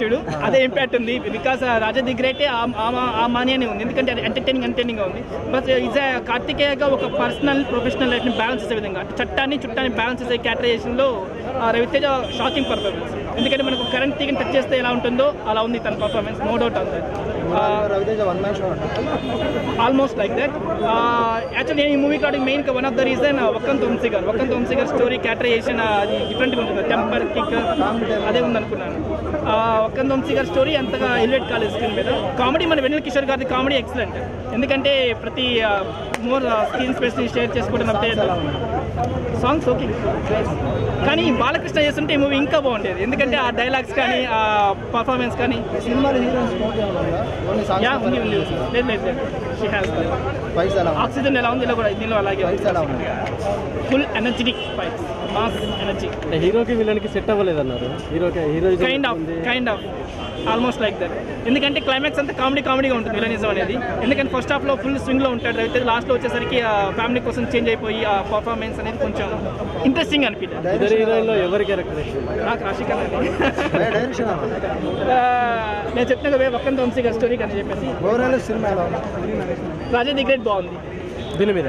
చూడు అదే ఇంపాక్ట్ ఉంది. బికాస్ రాజా ది గ్రేటే ఆ మాని అని ఉంది. ఎందుకంటే అది ఎంటర్టైనింగ్ ఎంటర్టైనింగ్ ఉంది. బట్ ఇజ్ కార్తికేయగా ఒక పర్సనల్ ప్రొఫెషనల్ లైఫ్ని బ్యాలెన్స్ చేసే విధంగా అంటే చట్టాన్ని చుట్టాన్ని బ్యాలెన్స్ చేసే క్యాటరైజేషన్లో రవితేజ షాకింగ్ పర్ఫార్మెన్స్ ఎందుకంటే మనకు కరెంట్ తీగని టచ్ చేస్తే ఎలా ఉంటుందో అలా ఉంది తన పర్ఫార్మెన్స్ నో డౌట్ ఉంది ఆల్మోస్ట్ లైక్ దట్ యాక్చువల్లీ నేను ఈ మూవీ కావడానికి main one of the reason Vakkantham Vamsi గారు వకంత్ వంశీ గారు స్టోరీ క్యాటరైజేషన్ అది డిఫరెంట్గా ఉంటుంది. టెంపర్ కిక్ అదే ఉందనుకున్నాను. వకంత్ వంశీ గారి స్టోరీ అంతగా ఎలివేట్ కాలేదు స్క్రీన్ మీద. కామెడీ మన వెన్నెల కిషోర్ గారి కామెడీ ఎక్సలెంట్ ఎందుకంటే ప్రతి మోర్ స్క్రీన్ స్పేస్ని షేర్ చేసుకోవడం అంటే సాంగ్స్ ఓకే. కానీ బాలకృష్ణ చేస్తుంటే ఈ మూవీ ఇంకా బాగుండేది. ఎందుకంటే ఆ డైలాగ్స్ కానీ ఆ పర్ఫార్మెన్స్ కానీ. లేదు లేదు ఆక్సిజన్ ఎలా ఉంది ఇలా కూడా దీనిలో అలాగే full energetic fights mass energy హీరోకి విలన్కి సెట్ అవ్వలేదు అన్నారు హీరోకి hero kind of kind of almost like that ఎందుకంటే క్లైమాక్స్ అంతా కామెడీ కామెడీగా ఉంటుంది విలనిజం అనేది. ఎందుకంటే ఫస్ట్ హాఫ్లో ఫుల్ స్వింగ్లో ఉంటాడు అయితే లాస్ట్లో వచ్చేసరికి ఫ్యామిలీ కోసం చేంజ్ అయిపోయి ఆ పర్ఫార్మెన్స్ అనేది కొంచెం ఇంట్రెస్టింగ్ అనిపించింది ఎవరి క్యారెక్టర్ నాకు నేను కదా ఒక్కంత వంశీ గారి స్టోరీ అని చెప్పేసి రాజా ది గ్రేట్ బాగుంది. దీని మీద.